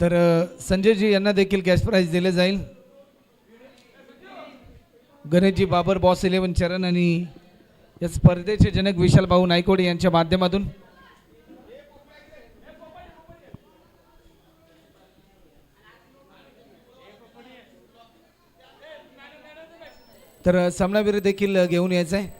तर संजयजी यांना देखील कॅश प्राईज दिले जाईल. गणेशजी बाबर बॉस इलेव्हन चरण आणि या स्पर्धेचे जनक विशाल भाऊ नायकोडे यांच्या माध्यमातून. तर सामनावीर देखील घेऊन यायचं आहे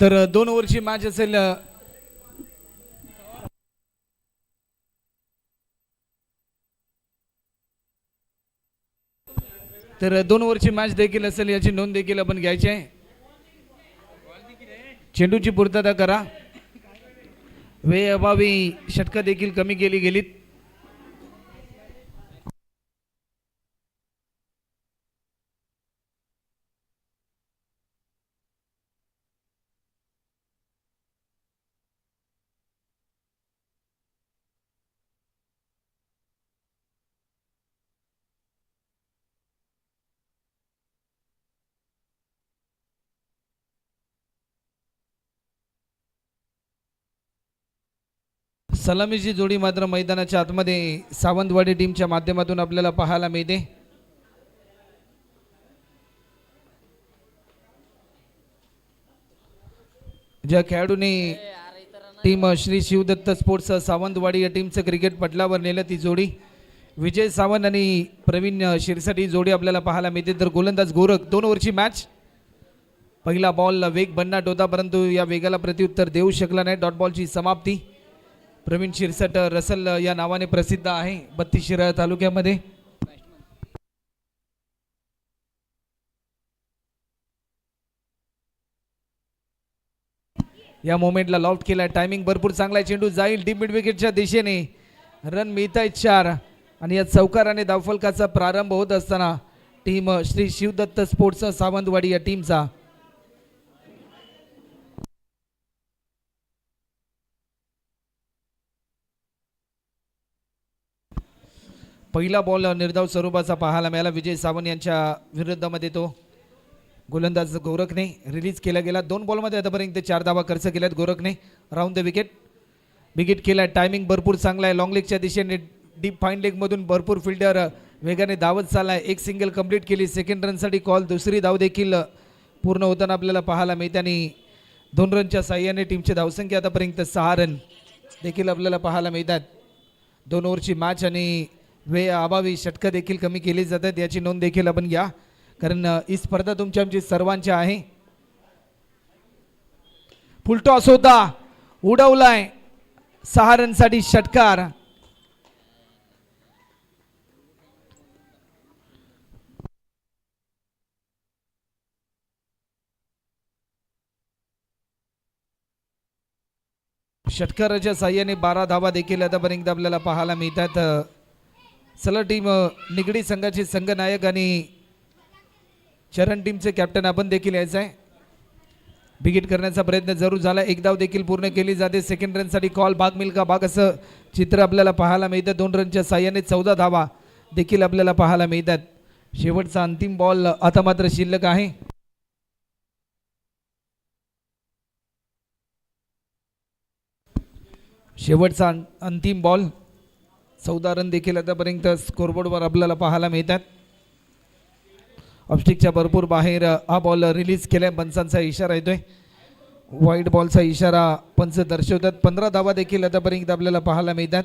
तर दोन ओव्हरची मॅच असेल तर दोन ओव्हरची मॅच देखील असेल याची नोंद देखील आपण घ्यायची आहे. चेंडूची पूर्तता करा. वेळ अभावी षटकं देखील कमी केली गेलीत. सलामीची जोडी मात्र मैदानाच्या आतमध्ये सावंतवाडी टीमच्या माध्यमातून आपल्याला पाहायला मिळते. ज्या खेळाडूने टीम श्री शिवदत्त स्पोर्ट्स सावंतवाडी या टीमचं क्रिकेट पटलावर नेलं ती जोडी. विजय सावंत आणि प्रवीण शिरसाठी जोडी आपल्याला पाहायला मिळते. तर गोलंदाज गोरख दोन ओव्हरची मॅच पहिला बॉल वेग भन्नाट होता परंतु या वेगाला प्रत्युत्तर देऊ शकला नाही. डॉट बॉलची समाप्ती. प्रवीण शिरसट रसल या नावाने प्रसिद्ध आहे बत्तीस शिराळा तालुक्यामध्ये. या मोमेंटला लॉफ्ट केला टायमिंग भरपूर चांगला आहे चेंडू जाईल डीप मिड विकेटच्या दिशेने. रन मिळत आहेत चार. आणि या चौकाराने धावफलकाचा प्रारंभ होत असताना टीम श्री शिवदत्त स्पोर्ट्स सावंतवाडी या टीमचा पहिला बॉल निर्धाव स्वरूपाचा पाहायला मिळाला. विजय सावंत यांच्या विरुद्धामध्ये तो गोलंदाज गोरखने रिलीज केला गेला. दोन बॉलमध्ये आतापर्यंत चार धावा खर्च केल्यात गोरखने. राऊंड द विकेट विकेट केला. टायमिंग भरपूर चांगला आहे. लॉंग लेगच्या दिशेने डीप फाईन लेगमधून भरपूर फिल्डर वेगाने धावत चालला आहे एक सिंगल कंप्लीट केली. सेकंड रनसाठी कॉल दुसरी धाव देखील पूर्ण होताना आपल्याला पाहायला मिळते. आणि दोन रनच्या साह्याने टीमची धावसंख्या आतापर्यंत सहा रन देखील आपल्याला पाहायला मिळतात. दोन ओव्हरची मॅच आणि वे अभावी षटकं देखील कमी केली जातात याची नोंद देखील आपण घ्या. कारण ही स्पर्धा तुमच्या आमची सर्वांची आहे. फुलटॉस होता उडवलाय सहा रनसाठी षटकार. षटकाराच्या साह्याने बारा धावा देखील आतापर्यंत आपल्याला पाहायला मिळतात चला टीम निगडी संघाचे संघनायक आणि चरण टीमचे कॅप्टन आपण देखील यायचं आहे. बिगिट करण्याचा प्रयत्न जरूर झाला. एक धाव देखील पूर्ण केली जाते. सेकंड रनसाठी कॉल भाग मिल का भाग असं चित्र आपल्याला पाहायला मिळतं. दोन रनच्या साह्याने चौदा धावा देखील आपल्याला पाहायला मिळतात. शेवटचा अंतिम बॉल आता मात्र शिल्लक आहे. शेवटचा अं- अंतिम बॉल चौदा रन देखील आतापर्यंत स्कोरबोर्डवर आपल्याला पाहायला मिळतात. ऑप्स्टिकच्या भरपूर बाहेर हा बॉल रिलीज केल्या. पंचांचा इशारा येतोय. व्हाईट बॉलचा इशारा पंच दर्शवतात. पंधरा धावा देखील आतापर्यंत आपल्याला पाहायला मिळतात.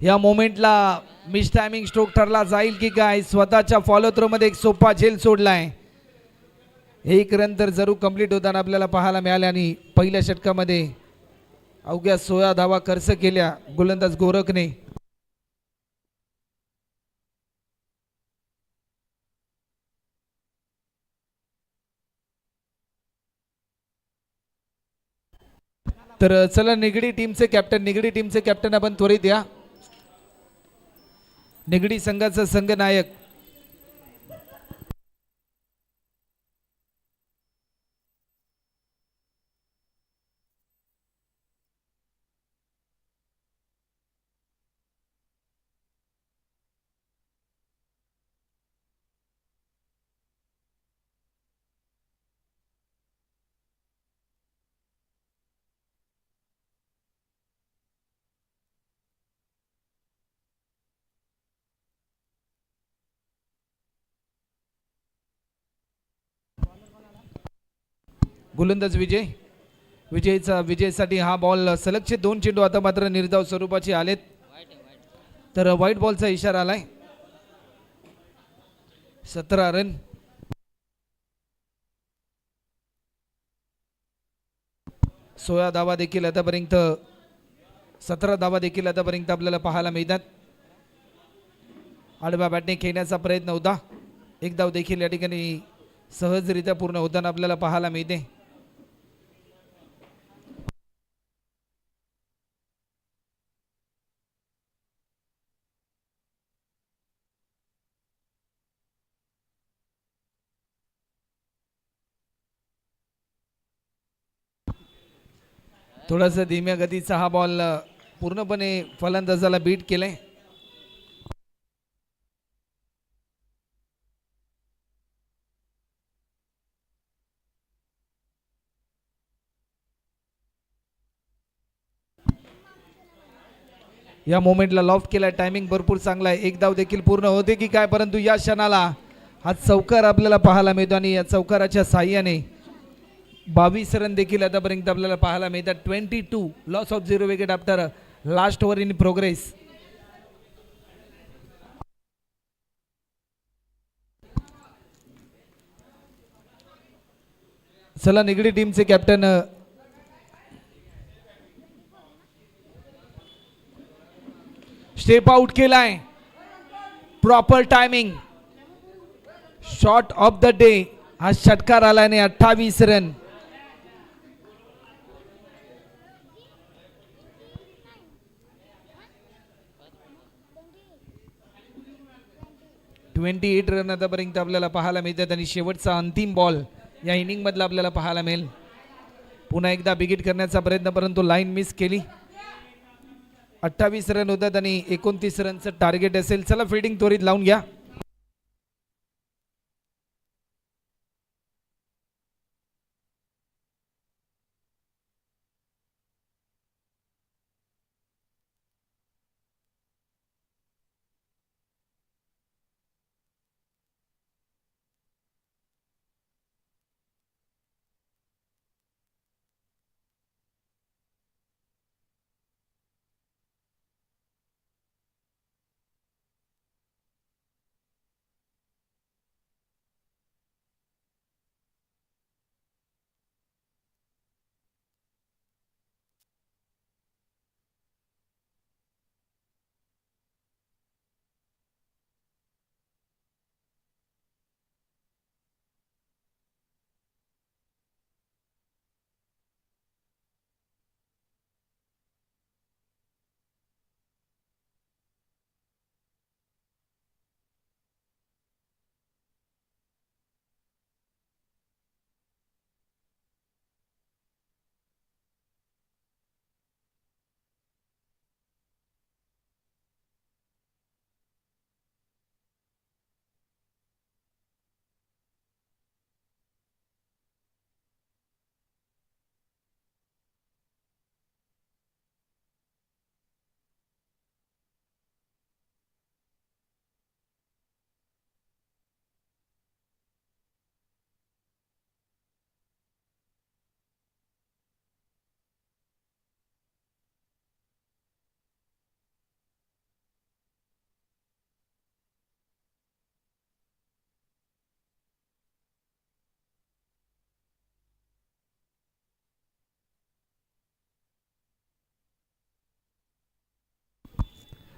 या मोमेंटला मिस टायमिंग स्ट्रोक ठरला जाईल की काय? स्वतःच्या फॉलो थ्रोमध्ये एक सोपा झेल सोडलाय. एक रन तर जरूर कंप्लीट होताना आपल्याला पाहायला मिळाले आणि पहिल्या षटकामध्ये अवघ्या सोळा धावा खर्च केल्या गोलंदाज गोरखने. तर चला निगडी टीमचे कॅप्टन निगडी टीमचे कॅप्टन आपण त्वरित या. निगडी संघाचा संघनायक गोलंदाज विजय. विजयचा विजयसाठी हा बॉल सलगचे दोन चेंडू आता मात्र निर्धाव स्वरूपाचे आलेत. तर व्हाईट बॉलचा इशारा आलाय. सतरा रन सोळा धावा देखील आतापर्यंत सतरा धावा देखील आतापर्यंत आपल्याला पाहायला मिळतात. आडव्या बॅटने खेळण्याचा प्रयत्न होता. एक धाव देखील या ठिकाणी सहजरित्या पूर्ण होताना आपल्याला पाहायला मिळते. थोडंसं धीम्या गतीचा हा बॉल पूर्णपणे फलंदाजाला बीट केलाय. या मोमेंटला लॉफ्ट केला टायमिंग भरपूर चांगला आहे. एक धाव देखील पूर्ण होते की काय परंतु या क्षणाला हा चौकार आपल्याला पाहायला मिळतो आणि या चौकाराच्या साह्याने बावीस रन देखील आतापर्यंत आपल्याला पाहायला मिळतात. Twenty two loss of zero wicket after last over in progress चला निगडी टीमचे कॅप्टन स्टेप आउट केलाय. Proper timing shot of the day हा षटकार आल्याने अठ्ठावीस रन. ट्वेंटी एट रन आतापर्यंत आपल्याला पाहायला मिळतात आणि शेवटचा अंतिम बॉल या इनिंगमधला आपल्याला पाहायला मिळेल. पुन्हा एकदा बिगिट करण्याचा प्रयत्न परंतु लाईन मिस केली. अठ्ठावीस रन होतात आणि एकोणतीस रनचं टार्गेट असेल. चला फिल्डिंग त्वरित लावून घ्या.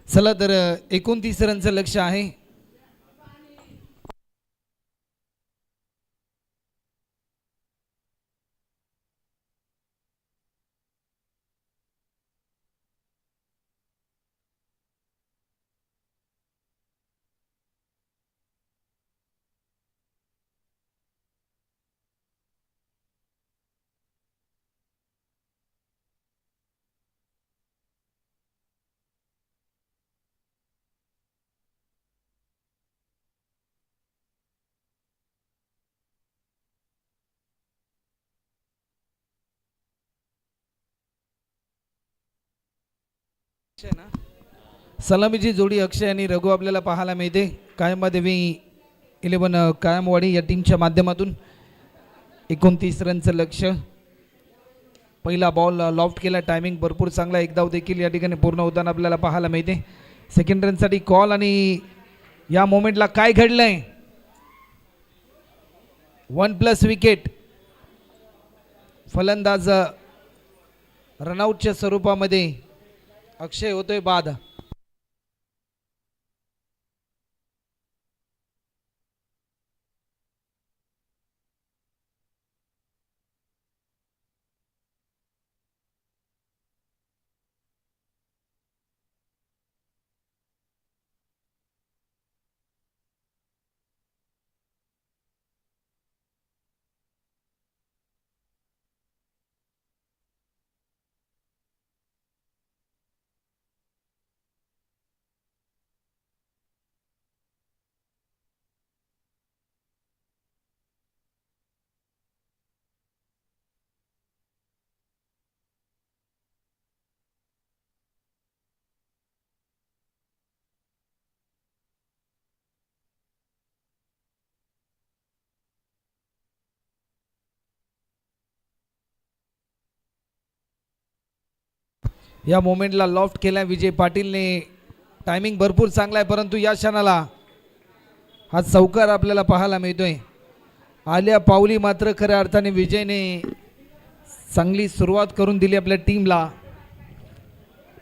चला तर एकोणतीस रनचं लक्ष आहे. सलामीची जोडी अक्षय आणि रघु आपल्याला पाहायला मिळते. कायमादेवी इलेवन कायमवाडी या टीमच्या माध्यमातून एकोणतीस रनचं लक्ष. पहिला बॉल लॉफ्ट केला. टायमिंग भरपूर चांगला. एक धाव देखील या ठिकाणी पूर्ण होताना आपल्याला पाहायला मिळते. सेकंड रनसाठी कॉल आणि या मोमेंटला काय घडलंय? वन प्लस विकेट फलंदाज रनआउटच्या स्वरूपामध्ये अक्षय होतोय बाद या मोमेंटला लॉफ्ट केला विजय पाटीलने. टायमिंग भरपूर चांगला आहे परंतु या क्षणाला हा चौकार आपल्याला पाहायला मिळतोय. आल्या पावली मात्र खऱ्या अर्थाने विजयने चांगली सुरुवात करून दिली आपल्या टीमला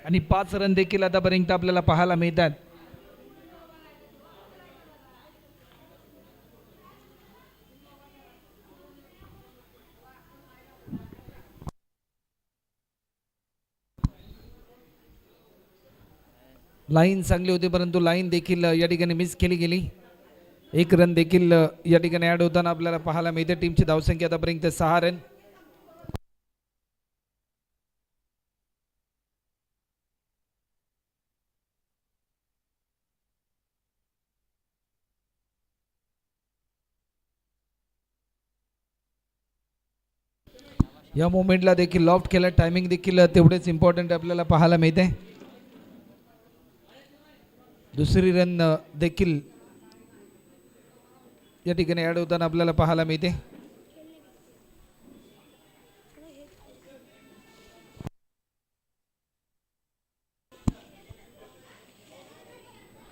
आणि पाच रन देखील आतापर्यंत आपल्याला पाहायला मिळतात. लाईन चांगली होती परंतु लाईन देखील या ठिकाणी मिस केली गेली. एक रन देखील या ठिकाणी ॲड होताना आपल्याला पाहायला मिळते. टीमची धावसंख्या आतापर्यंत सहा रन या मोमेंटला देखील लॉफ्ट केला. टायमिंग देखील तेवढेच इम्पॉर्टंट आपल्याला पाहायला मिळते. दुसरी रन देखील या ठिकाणी ॲड होताना आपल्याला पाहायला मिळते.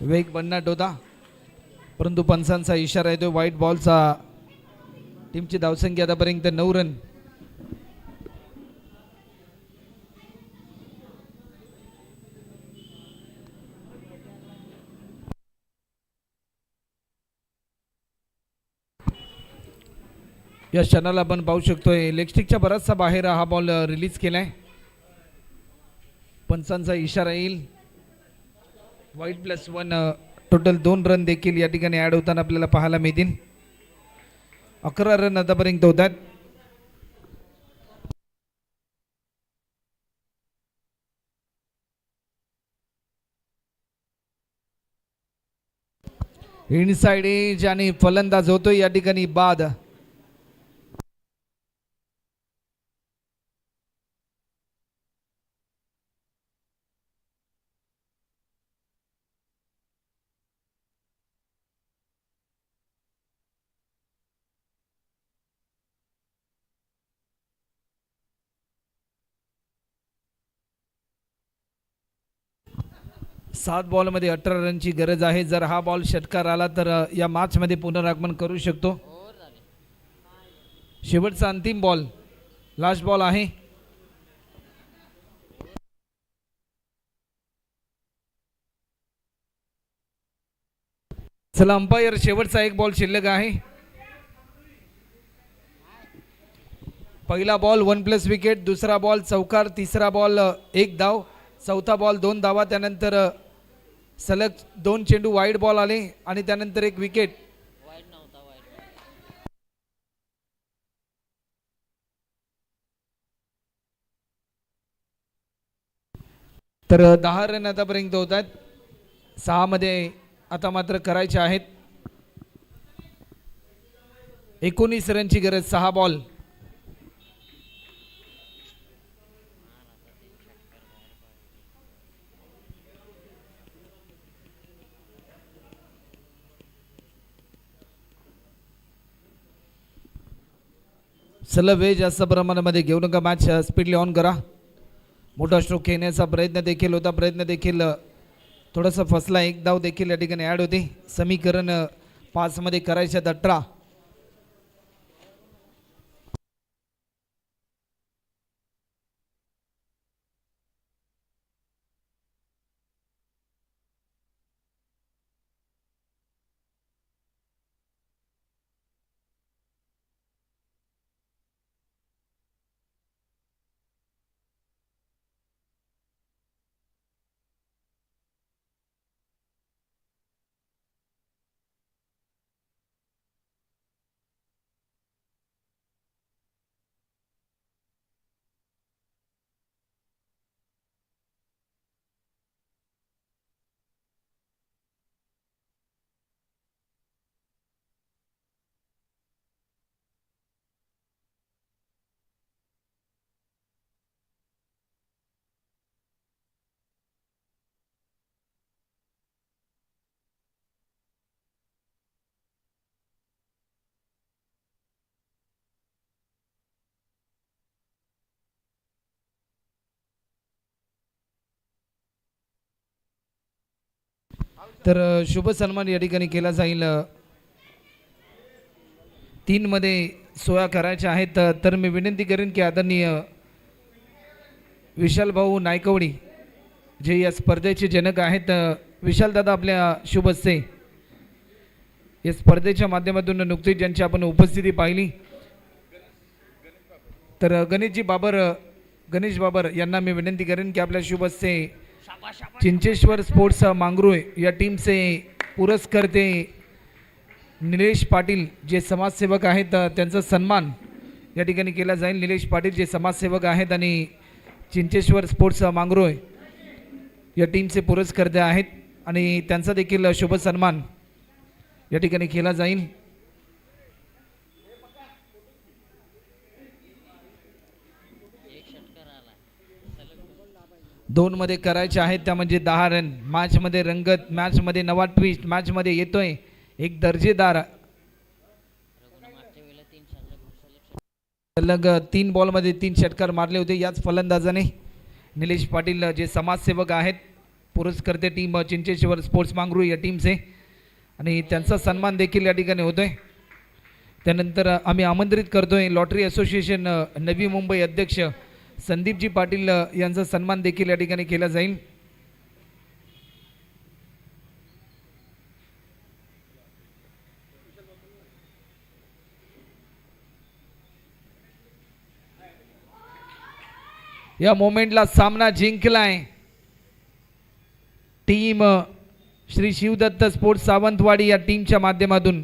वेग बन्नाट होता. परंतु पंचांचा इशारा येतो व्हाईट बॉलचा टीमची धावसंख्या आतापर्यंत नऊ रन या क्षणाला आपण पाहू शकतोय लेगस्टिकच्या बराचसा बाहेर हा बॉल रिलीज केलाय. पंचांचा इशारा येईल. वाईट प्लस वन टोटल दोन रन देखील या ठिकाणी ॲड होताना आपल्याला पाहायला मिळतील. अकरा रन आतापर्यंत होतात. इनसाइड एज आणि फलंदाज होतोय या ठिकाणी बाद. सात बॉलमध्ये अठरा रनची गरज आहे. जर हा बॉल षटकार आला तर या मॅचमध्ये पुनरागमन करू शकतो. शेवटचा अंतिम बॉल लास्ट बॉल आहे. चला अंपायर शेवटचा एक बॉल शिल्लक आहे. पहिला बॉल वन प्लस विकेट दुसरा बॉल चौकार तिसरा बॉल एक धाव. चौथा बॉल दोन धावा त्यानंतर सलग दोन चेंडू वाईड बॉल आले आणि त्यानंतर एक विकेट तर दहा रन आतापर्यंत होत आहेत सहामध्ये आता मात्र करायचे आहेत. एकोणीस रनची गरज सहा बॉल सलग वेळ जास्त प्रमाणामध्ये घेऊ नका मॅच स्पीडली ऑन करा. मोठा स्ट्रोक खेळण्याचा प्रयत्न देखील होता प्रयत्न देखील थोडासा फसला. एक धाव देखील या ठिकाणी ॲड होते. समीकरण पाचमध्ये करायच्यात अठरा. तर शुभ सन्मान या ठिकाणी केला जाईल. तीनमध्ये सोया करायच्या आहेत. तर मी विनंती करेन की आदरणीय विशाल भाऊ नायकवडी जे या स्पर्धेचे जनक आहेत विशालदादा आपल्या शुभस्ते या स्पर्धेच्या माध्यमातून नुकतीच ज्यांची आपण उपस्थिती पाहिली. तर गणेशजी बाबर गणेश बाबर यांना मी विनंती करेन की आपल्या शुभस्ते चिंचेश्वर स्पोर्ट्स मांगरूळ या टीमचे पुरस्कर्ते निलेश पाटील जे समाजसेवक आहेत त्यांचा सन्मान या ठिकाणी केला जाईल. निलेश पाटील जे समाजसेवक आहेत आणि चिंचेश्वर स्पोर्ट्स मांगरूळ या टीमचे पुरस्कर्ते आहेत आणि त्यांचा देखील शुभ सन्मान या ठिकाणी केला जाईल. दोनमध्ये करायचे आहेत त्या म्हणजे दहा रन. मॅचमध्ये रंगत मॅचमध्ये नवा ट्विस्ट मॅचमध्ये येतोय. एक दर्जेदार. सलग तीन बॉलमध्ये तीन षटकार मारले होते याच फलंदाजाने. निलेश पाटील जे समाजसेवक आहेत पुरस्कर्ते टीम चिंचेश्वर स्पोर्ट्स मांगरू या टीमचे आणि त्यांचा सन्मान देखील या ठिकाणी होतोय. त्यानंतर आम्ही आमंत्रित करतोय लॉटरी असोसिएशन नवी मुंबई अध्यक्ष. संदीपजी पाटील यांचा सन्मान देखील या ठिकाणी केला जाईल. या मोमेंटला सामना जिंकलाय टीम श्री शिवदत्त स्पोर्ट्स सावंतवाडी या टीमच्या माध्यमातून.